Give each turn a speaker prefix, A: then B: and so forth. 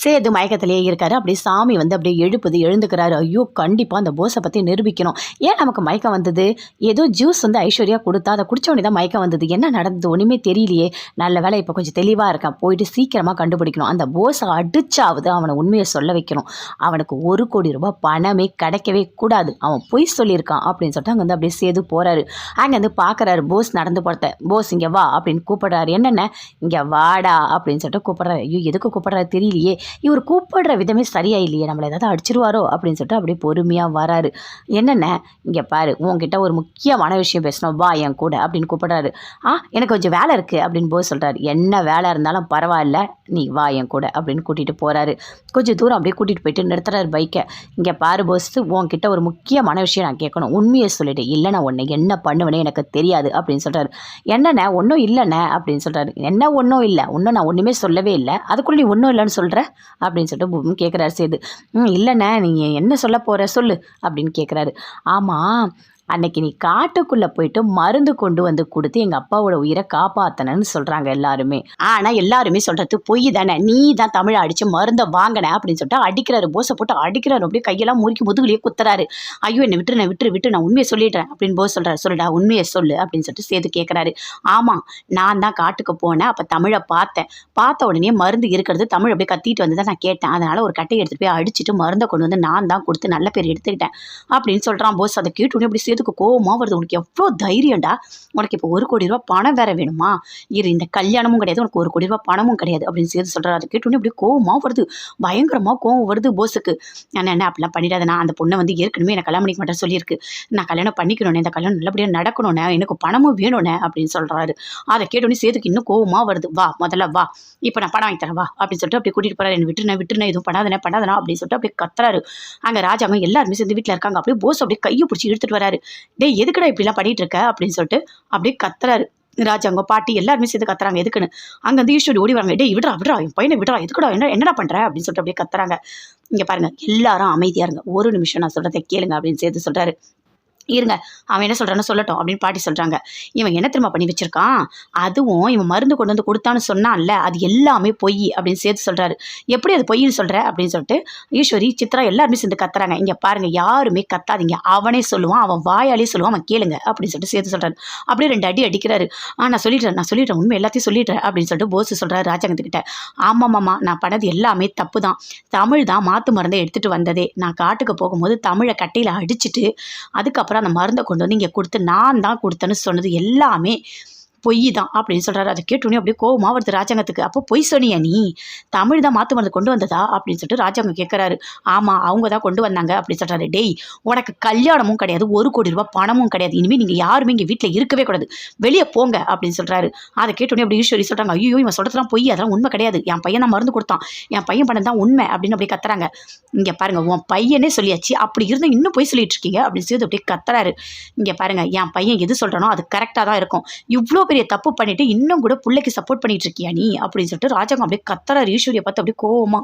A: சேது மயக்கத்திலேயே இருக்காரு. அப்படியே சாமி வந்து அப்படியே எழுப்புது எழுந்துக்கிறாரு. ஐயோ கண்டிப்பாக அந்த போஸை பற்றி நிரூபிக்கணும். ஏன் நமக்கு மயக்கம் வந்தது? ஏதோ ஜூஸ் வந்து ஐஸ்வர்யா கொடுத்தா அதை குடிச்ச தான் மயக்கம் வந்தது. என்ன நடந்தது? ஒன்றுமே தெரியலையே. நல்ல வேலை இப்போ கொஞ்சம் தெளிவாக இருக்கான். போயிட்டு சீக்கிரமாக கண்டுபிடிக்கணும். அந்த போஸை அடிச்சாவது அவனை உண்மையை சொல்ல வைக்கணும். அவனுக்கு ஒரு கோடி ரூபாய் பணமே கிடைக்கவே கூடாது. அவன் பொய் சொல்லியிருக்கான் அப்படின்னு சொல்லிட்டு அங்கே வந்து அப்படியே சேது போகிறாரு அங்கே வந்து பார்க்குறாரு போஸ் நடந்து போகிறத போஸ் இங்கே வா அப்படின்னு கூப்பிடுறாரு. என்னென்ன? இங்கே வாடா அப்படின்னு சொல்லிட்டு கூப்பிடுறாரு. ஐயோ எதுக்கு கூப்பிட்றாரு தெரியலையே. இவர் கூப்பிடுற விதமே சரியா இல்லையே நம்மளை ஏதாவது அடிச்சிருவாரோ அப்படின்னு சொல்லிட்டு அப்படியே பொறுமையாக வராரு. என்னென்ன? இங்கே பாரு உங்ககிட்ட ஒரு முக்கியமான விஷயம் பேசணும் வா என் கூட அப்படின்னு கூப்பிடுறாரு. ஆ எனக்கு கொஞ்சம் வேலை இருக்குது அப்படின்னு போய் சொல்கிறாரு என்ன வேலை இருந்தாலும் பரவாயில்ல நீ வா என் கூட அப்படின்னு கூட்டிகிட்டு போகிறாரு கொஞ்சம் தூரம் அப்படியே கூட்டிகிட்டு போயிட்டு நிறுத்துறாரு பைக்கை இங்கே பாரு போஸ் உன்கிட்ட ஒரு முக்கியமான விஷயம் நான் கேட்கணும். உண்மையை சொல்லிட்டு இல்லை நான் உன்னை என்ன பண்ணுவேனே எனக்கு தெரியாது அப்படின்னு சொல்கிறாரு என்னண்ணே ஒன்றும் இல்லைண்ணே அப்படின்னு சொல்கிறாரு என்ன ஒன்றும் இல்லை? ஒன்றும் நான் ஒன்றுமே சொல்லவே இல்லை. அதுக்குள்ளே நீ ஒன்றும் இல்லைன்னு சொல்கிற அப்படின்னு சொல்லிட்டு கேட்குறாரு சேது. ம் இல்லைண்ணே நீங்கள் என்ன சொல்ல போகிற சொல்லு அப்படின்னு கேட்குறாரு ஆமாம் அன்னைக்கு நீ காட்டுக்குள்ளே போயிட்டு மருந்து கொண்டு வந்து கொடுத்து எங்கள் அப்பாவோட உயிரை காப்பாத்தனன்னு சொல்கிறாங்க எல்லாருமே. ஆனால் எல்லாருமே சொல்கிறது பொய் தானே. நீ தான் தமிழை அடித்து மருந்தை வாங்கின அப்படின்னு சொல்லிட்டு அடிக்கிறாரு போஸை போட்டு அடிக்கிறாரு. அப்படியே கையெல்லாம் முறுக்கி முதுகுலேயே குத்துறாரு. ஐயோ என்னை விட்டுரு நான் விட்டுரு விட்டு நான் உண்மையை சொல்லிடுறேன் அப்படின்னு போஸ் சொல்கிறாரு சொல்லுடா உண்மையை சொல்லு அப்படின்னு சொல்லிட்டு சேர்த்து கேட்குறாரு ஆமாம் நான் தான் காட்டுக்கு போனேன் அப்போ தமிழை பார்த்தேன். பார்த்த உடனே மருந்து இருக்கிறது தமிழ் அப்படியே கத்திட்டு வந்து தான் நான் கேட்டேன். அதனால் ஒரு கட்டையை எடுத்துகிட்டு போய் அடிச்சுட்டு மருந்தை கொண்டு வந்து நான் தான் கொடுத்து நல்ல பேர் எடுத்துக்கிட்டேன் அப்படின்னு சொல்கிறான் போஸ். அதை கேட்டு உடனே அப்படி எதுக்கு கோவமாக வருது? உனக்கு எவ்வளோ தைரியம்டா? உனக்கு இப்போ ஒரு கோடி ரூபா பணம் வேற வேணுமா? இரு இந்த கல்யாணமும் கிடையாது. உனக்கு ஒரு கோடி ரூபா பணமும் கிடையாது அப்படின்னு சேர்த்து சொல்கிறாரு அதை கேட்டு இப்படி கோவமாக வருது. பயங்கரமாக கோவம் வருது போஸுக்கு நான் என்ன அப்படிலாம் பண்ணிடாத. நான் அந்த பொண்ணை வந்து ஏற்கனவே எனக்கு கல்யாணம் பண்ணிக்க மாட்டேன் சொல்லியிருக்கு. நான் கல்யாணம் பண்ணிக்கணும்னே. இந்த கல்யாணம் நல்லபடியாக நடக்கணும்னே. எனக்கு பணமும் வேணும்னே அப்படின்னு சொல்கிறாரு அதை கேட்டோன்னே சேதுக்கு இன்னும் கோவமாக வருது. வா முதல்ல வா. இப்போ நான் பணம் வாங்கி தரேன். வா அப்படின்னு சொல்லிட்டு அப்படியே கூட்டிகிட்டு போகிறாரு என்ன விட்டுருனே விட்டுருனே எதுவும் பண்ணாதனே பண்ணாதனா அப்படின்னு சொல்லிட்டு அப்படியே கத்துறாரு. அங்கே ராஜாங்க எல்லாருமே சேர்ந்து வீட்டில் இருக்காங்க. அப்படியே போஸ் அப்படியே கையை பிடிச்சி இழுத்துட்டு வராரு. டேய் எதுக்குடா இப்படிலாம் பண்ணிட்டு இருக்க அப்படின்னு சொல்லிட்டு அப்படியே கத்துறாரு. ராஜாங்க பாட்டி எல்லாருமே சேர்ந்து கத்துறாங்க எதுக்குன்னு? அங்கே வந்து ஈஸ்வரி ஓடி வராங்க டேய் விடுறா விடுறா என் பையனை விடுறா எதுக்குடா என்ன என்னடா பண்ணுற அப்படின்னு சொல்லிட்டு அப்படியே கத்துறாங்க. இங்கே பாருங்க எல்லாரும் அமைதியாக இருங்க. ஒரு நிமிஷம் நான் சொல்கிறத கேளுங்க அப்படின்னு சேர்த்து சொல்கிறாரு இருங்க. அவன் என்ன சொல்கிறான்னு சொல்லட்டும் அப்படின்னு பாட்டி சொல்கிறாங்க இவன் என்ன திரும்ப பண்ணி வச்சிருக்கான்? அதுவும் இவன் மருந்து கொண்டு வந்து கொடுத்தான்னு சொன்னான்ல அது எல்லாமே பொய் அப்படின்னு சேர்த்து சொல்கிறாரு எப்படி அது பொய்ன்னு சொல்கிற அப்படின்னு சொல்லிட்டு ஈஸ்வரி சித்ரா எல்லாருமே சேர்ந்து கத்துறாங்க. இங்கே பாருங்கள் யாருமே கத்தாதீங்க. அவனே சொல்லுவான் அவன் வாயாலே சொல்லுவான் அவன் கேளுங்க அப்படின்னு சொல்லிட்டு சேர்த்து சொல்கிறாரு அப்படியே ரெண்டு அடி அடிக்கிறாரு. ஆ நான் சொல்லிடுறேன் நான் சொல்லிடுறேன் உண்மை எல்லாத்தையும் சொல்லிடுறேன் அப்படின்னு சொல்லிட்டு போஸ் சொல்கிறாரு ராஜாங்கத்துக்கிட்ட. ஆமாம் நான் பண்ணது எல்லாமே தப்பு தான் தமிழ் தான் மாற்று மருந்தை எடுத்துகிட்டு வந்ததே. நான் காட்டுக்கு போகும்போது தமிழை கட்டையில் அடிச்சுட்டு அதுக்கப்புறம் அந்த மருந்தை கொண்டு வந்து இங்கே கொடுத்து நான் தான் கொடுத்தேன்னு சொன்னது எல்லாமே பொய் தான் அப்படின்னு சொல்கிறாரு அதை கேட்டோன்னே அப்படியே கோவமாக வருது ராஜாங்கத்துக்கு. அப்போ பொய் சொன்னியா நீ. தமிழ் தான் மாற்று மருந்து கொண்டு வந்ததா? அப்படின்னு சொல்லிட்டு ராஜாங்கம் கேட்குறாரு ஆமாம் அவங்க தான் கொண்டு வந்தாங்க அப்படின்னு சொல்கிறாரு டேய் உனக்கு கல்யாணமும் கிடையாது ஒரு கோடி ரூபாய் பணமும் கிடையாது. இனிமேல் நீங்கள் யாருமே இங்கே வீட்டில் இருக்கவே கூடாது. வெளியே போங்க அப்படின்னு சொல்கிறாரு அதை கேட்டோன்னே அப்படி ஈஸ்வரி சொல்கிறாங்க ஐயோ இவன் சொல்கிறதுலாம் பொய் அதெல்லாம் உண்மை கிடையாது. என் பையன் தான் மருந்து கொடுத்தான். என் பையன் பண்ணது தான் உண்மை. அப்படின்னு அப்படியே கத்துறாங்க. இங்கே பாருங்கள் உன் பையனே சொல்லியாச்சு. அப்படி இருந்தால் இன்னும் பொய் சொல்லிட்டு இருக்கீங்க. அப்படின்னு சொல்லி அப்படியே கத்துறாரு. இங்கே பாருங்கள் என் பையன் எது சொல்கிறானோ அது கரெக்டாக தான் இருக்கும். இவ்வளோ பெரிய தப்பு பண்ணிட்டு இன்னும் கூட பிள்ளைக்கு சப்போர்ட் பண்ணிட்டு இருக்கியா நீ? அப்படின்னு சொல்லிட்டு ராஜாங்கம் அப்படியே கத்துறாரு ஈஸ்வரியை பார்த்து அப்படியே கோவமா